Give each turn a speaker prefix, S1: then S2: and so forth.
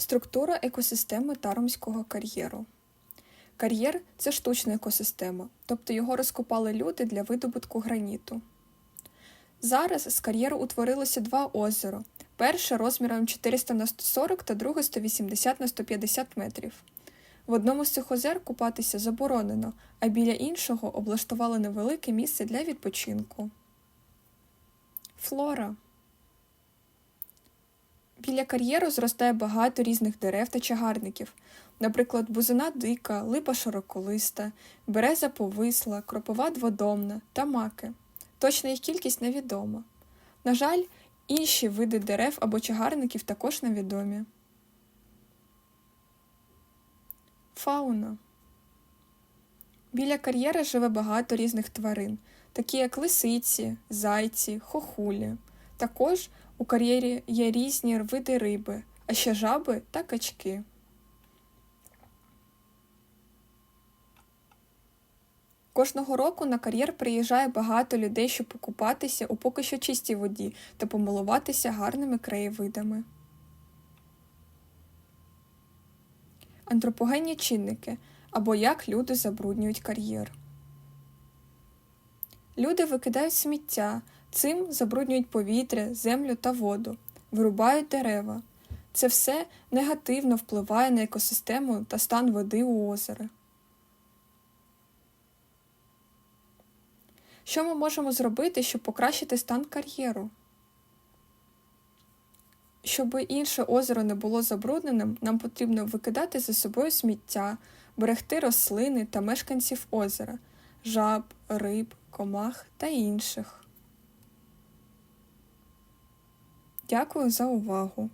S1: Структура екосистеми Таромського кар'єру. Кар'єр це штучна екосистема, тобто його розкопали люди для видобутку граніту. Зараз з кар'єру утворилося два озера. Перше розміром 400 на 140 та друге 180 на 150 метрів. В одному з цих озер купатися заборонено, а біля іншого облаштували невелике місце для відпочинку. Флора. Біля кар'єру зростає багато різних дерев та чагарників, наприклад, бузина дика, липа широколиста, береза повисла, кропова дводомна та маки. Точна їх кількість невідома. На жаль, інші види дерев або чагарників також невідомі. Фауна. Біля кар'єра живе багато різних тварин, такі як лисиці, зайці, хохулі. Також у кар'єрі є різні види риби, а ще жаби та качки. Кожного року на кар'єр приїжджає багато людей, щоб покупатися у поки що чистій воді та помилуватися гарними краєвидами. Антропогенні чинники або як люди забруднюють кар'єр. Люди викидають сміття, цим забруднюють повітря, землю та воду, вирубають дерева. Це все негативно впливає на екосистему та стан води у озері. Що ми можемо зробити, щоб покращити стан кар'єру? Щоб інше озеро не було забрудненим, нам потрібно викидати за собою сміття, берегти рослини та мешканців озера, жаб, риб, комах та інших. Дякую за увагу!